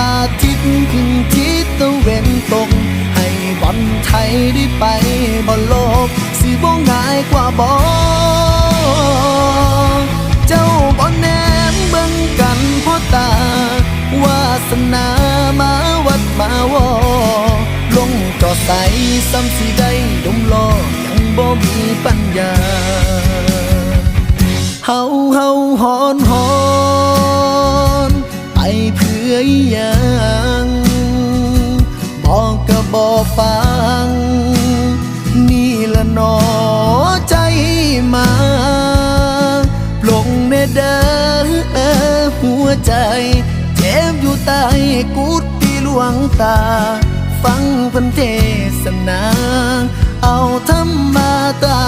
อาทิตย์ขึ้ทิศตะเวนตก ให้บอลไทยได้ไปบอลโลก สิบ่ง่ายกว่าบอเจ้าบอลแนมเบิ่งกันพ่อตาวาสนามาวัดมาวอลงกอใส่ซ้ำสิได้ดมลอยังบ่มีปัญญาเฮาเฮาหอนหอน ฟัง นี่ละหนอใจมาปลงในเด้อหัวใจ เจ็บอยู่ใต้กุฏิหลวงตา ฟังพันเทศนา เอาธรรมาตา